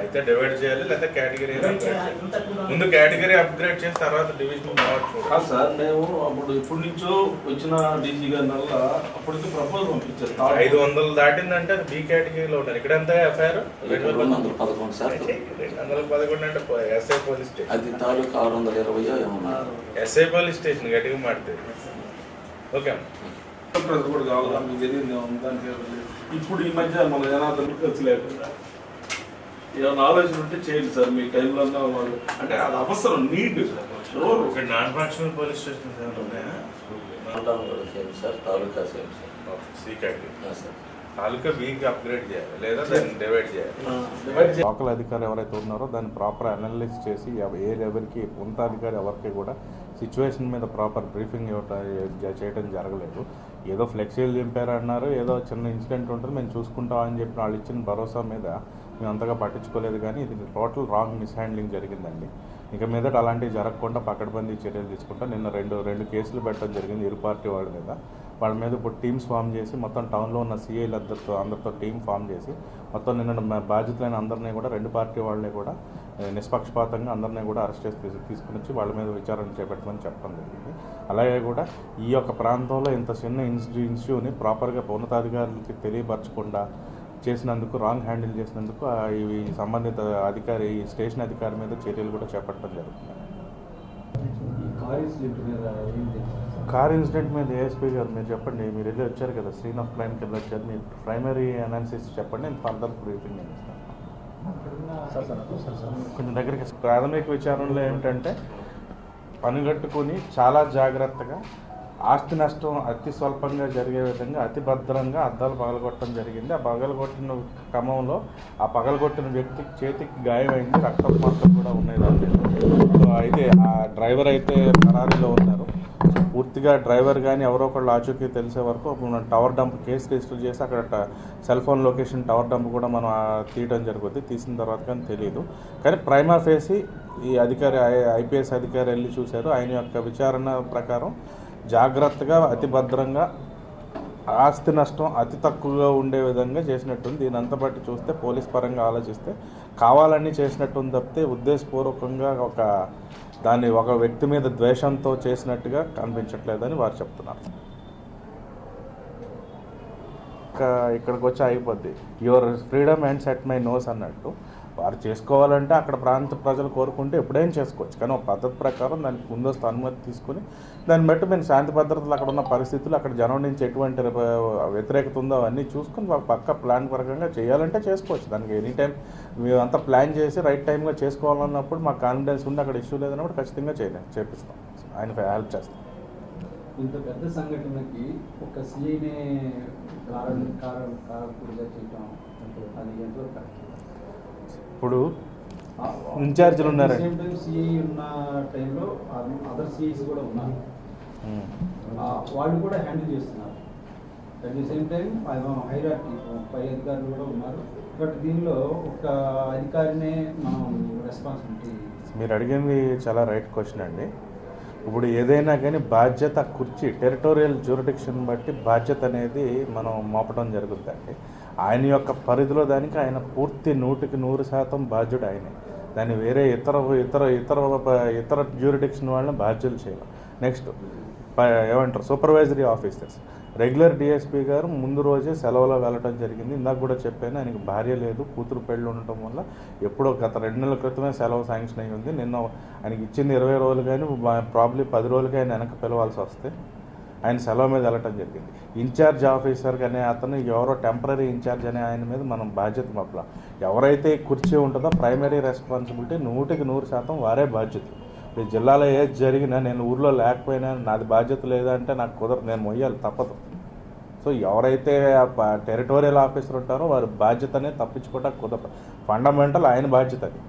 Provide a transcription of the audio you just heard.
అయితే డివైడ్ చేయాలి లేదా కేటగిరీ ముందు కేటగిరీ అప్గ్రేడ్ చేసి తర్వాత డివిజన్ కావచ్చు సార్ మేము అప్పుడు ఇప్పటి నుంచో వచ్చిన డీజీ గారి వల్ల అప్పటికి ప్రపోజల్ పంపించారు. ఐదు వందలు దాటిందంటే అది బి కేటగిరీలో ఉన్నారు. ఇక్కడ ఎంత ఎఫ్ఐఆర్ రెండు వందల పదకొండు సార్. రెండు వందల పదకొండు అంటే ఎస్ఐ పోలీస్ స్టేషన్ అది తాలూకా ఆరు వందల ఇరవై ఎస్ఐ పోలీస్ స్టేషన్ గట్టిగా మాడితే ఓకే ప్రజలు కూడా కావాలా? మీకు తెలియదు దానికి ఇప్పుడు ఈ మధ్య మన జనార్దన్ ఖర్చు లేకుండా ఏమైనా ఆలోచన ఉంటే చేయండి సార్ మీ టైంలో వాళ్ళు. అంటే అది అవసరం నీడ్ ఎవరు ఇక్కడ non functional police station sir taluka same sir. Taluka బికి upgrade చేయాలి లేదా దాన్ని డివైడ్ చేయాలి. డివైడ్ చేయాలి లోకల్ అధికారి ఎవరైతే ఉన్నారో దాన్ని ప్రాపర్ అనలైజ్ చేసి ఏ లెవెల్కి ఉన్నతాధికారి ఎవరికి కూడా సిచ్యువేషన్ మీద ప్రాపర్ బ్రీఫింగ్ చేయడం జరగలేదు. ఏదో ఫ్లెక్సీలు దింపారు అన్నారు ఏదో చిన్న ఇన్సిడెంట్ ఉంటుంది మేము చూసుకుంటాం అని చెప్పి వాళ్ళు ఇచ్చిన భరోసా మీద మేము అంతగా పట్టించుకోలేదు కానీ ఇది టోటల్ రాంగ్ మిస్హ్యాండ్లింగ్ జరిగిందండి. ఇక మీదట అలాంటివి జరగకుండా పకడ్బందీ చర్యలు తీసుకుంటా. నిన్న రెండు రెండు కేసులు పెట్టడం జరిగింది ఇరు పార్టీ వాళ్ళ మీద. వాళ్ళ మీద ఇప్పుడు టీమ్స్ ఫామ్ చేసి మొత్తం టౌన్లో ఉన్న సీఐలు అందరితో అందరితో టీం ఫామ్ చేసి మొత్తం నిన్న మా బాధ్యతలైన అందరినీ కూడా రెండు పార్టీ వాళ్ళని కూడా నిష్పక్షపాతంగా అందరినీ కూడా అరెస్ట్ చేసి తీసు- తీసుకుని వచ్చి వాళ్ళ మీద విచారణ చేపట్టమని చెప్పడం జరిగింది. అలాగే కూడా ఈ యొక్క ప్రాంతంలో ఇంత చిన్న ఇన్స్టి ఇన్స్టిట్యూని ప్రాపర్గా ఉన్నతాధికారులకి తెలియపరచకుండా చేసినందుకు రాంగ్ హ్యాండిల్ చేసినందుకు ఇవి సంబంధిత అధికారి ఈ స్టేషన్ అధికారి మీద చర్యలు కూడా చేపట్టడం జరుగుతుంది. ఈ కార్ ఇన్సిడెంట్ మీద ఏఎస్పీ గారు మీరు చెప్పండి మీరు వెళ్ళి వచ్చారు కదా సీన్ ఆఫ్ క్రైమ్కి వెళ్ళి వచ్చారు మీరు ప్రైమరీ అనాలిసిస్ చెప్పండి నేను ఫర్దర్ బ్రీఫింగ్ నేను ఇస్తాను. సార్ సార్ సార్ సార్ కొంచెం దగ్గరికి ప్రాథమిక విచారణలో ఏమిటంటే పనిగట్టుకుని చాలా జాగ్రత్తగా ఆస్తి నష్టం అతి స్వల్పంగా జరిగే విధంగా అతి భద్రంగా అద్దాలు పగలగొట్టడం జరిగింది. ఆ పగలగొట్టిన క్రమంలో ఆ పగలగొట్టిన వ్యక్తికి చేతికి గాయమైంది. రక్తం మార్కులు కూడా ఉన్నాయి దాని సో అయితే ఆ డ్రైవర్ అయితే పరారీలో ఉన్నారు. పూర్తిగా డ్రైవర్ కానీ ఎవరో ఒకళ్ళు ఆచూకీ తెలిసే వరకు మనం టవర్ డంప్ కేసు రిజిస్టర్ చేసి అక్కడ ట- cell phone location tower dump కూడా మనం తీయడం జరుగుతుంది తీసిన తర్వాత కానీ తెలియదు కానీ ప్రైమా ఫేసి ఈ అధికారి ఐ- ఐపీఎస్ అధికారి వెళ్ళి చూశారు. ఆయన యొక్క విచారణ ప్రకారం జాగ్రత్తగా అతి భద్రంగా ఆస్తి నష్టం అతి తక్కువగా ఉండే విధంగా చేసినట్టుంది. దీని అంతా బట్టి చూస్తే పోలీస్ పరంగా ఆలోచిస్తే కావాలని చేసినట్టుంది తప్పితే ఉద్దేశపూర్వకంగా ఒక దాన్ని ఒక వ్యక్తి మీద ద్వేషంతో చేసినట్టుగా కనిపించట్లేదని వారు చెప్తున్నారు. ఇంకా ఇక్కడికి వచ్చి అయిపోద్ది your freedom and set my nose అన్నట్టు. వారు చేసుకోవాలంటే అక్కడ ప్రాంత ప్రజలు కోరుకుంటే ఎప్పుడైనా చేసుకోవచ్చు. కానీ ఒక పద్ధతి ప్రకారం దానికి ముందస్తు అనుమతి తీసుకుని దాన్ని బట్టి మేము శాంతి భద్రతలు అక్కడ ఉన్న పరిస్థితులు అక్కడ జనం నుంచి ఎటువంటి వ్యతిరేకత ఉందో అవన్నీ చూసుకుని పక్క ప్లాన్ ప్రకారంగా చేయాలంటే చేసుకోవచ్చు. దానికి ఎనీ టైం మేము అంతా ప్లాన్ చేసి రైట్ టైంగా చేసుకోవాలన్నప్పుడు మాకు కాన్ఫిడెన్స్ ఉండి అక్కడ ఇష్యూ లేదన్నప్పుడు ఖచ్చితంగా చేయలేం చేపిస్తాం. ఆయన హెల్ప్ చేస్తాం. ఇంత పెద్ద సంఘటనకి ఒక సీనే కారణం కారణం కారణం చేయటం అంటే అది ఎంతో కష్టం ఇప్పుడు ఇన్ఛార్జీలు ఉన్నారు. ఆ, వాళ్ళు కూడా హ్యాండిల్ చేస్తున్నారు. At the same time hierarchy పై అధికారులు కూడా ఉన్నారు. బట్ దీనిలో ఒక అధికారినే మనం రెస్పాన్సిబిలిటీ మీరు అడిగింది చాలా రైట్ క్వశ్చన్ అండి. ఇప్పుడు ఏదైనా కానీ బాధ్యత కుర్చీ టెరిటోరియల్ జ్యూరిడిక్షన్ బట్టి బాధ్యత అనేది మనం మోపడం జరుగుతుందండి ఆయన యొక్క పరిధిలో దానికి ఆయన పూర్తి నూటికి నూరు శాతం బాధ్యుడు ఆయనే. దాన్ని వేరే ఇతర ఇతర ఇతర ఇతర జ్యూరిడిక్షన్ వాళ్ళని బాధ్యులు చేయాలి నెక్స్ట్ ఏమంటారు? సూపర్వైజరీ ఆఫీసర్స్ రెగ్యులర్ డిఎస్పీ గారు ముందు రోజే సెలవులో వెళ్ళడం జరిగింది. ఇందాక కూడా చెప్పాను ఆయనకి భార్య లేదు కూతురు పెళ్ళి ఉండటం వల్ల ఎప్పుడో గత రెండు నెలల క్రితమే సెలవు శాంక్షన్ అయ్యి ఉంది. నిన్న ఆయనకి ఇచ్చింది ఇరవై రోజులు కానీ ప్రాబ్లీ పది రోజులకి ఆయన వెనక పిలవాల్సి వస్తే ఆయన సెలవు మీద వెళ్ళటం జరిగింది. ఇన్ఛార్జ్ ఆఫీసర్ అనే అతను ఎవరో టెంపరీ ఇన్ఛార్జ్ అనే ఆయన మీద మనం బాధ్యత మప్పల ఎవరైతే కుర్చీ ఉంటుందో ప్రైమరీ రెస్పాన్సిబిలిటీ నూటికి నూరు శాతం వారే బాధ్యత. ఈ జిల్లాలో ఏది జరిగినా నేను ఊర్లో లేకపోయినా నాది బాధ్యత లేదా అంటే నాకు కుదరదు నేను మొయ్యాలి తప్పదు. సో ఎవరైతే టెరిటోరియల్ ఆఫీసర్ ఉంటారో వారి బాధ్యతనే తప్పించుకోవడానికి కుదరదు. ఫండమెంటల్ ఆయన బాధ్యత అది.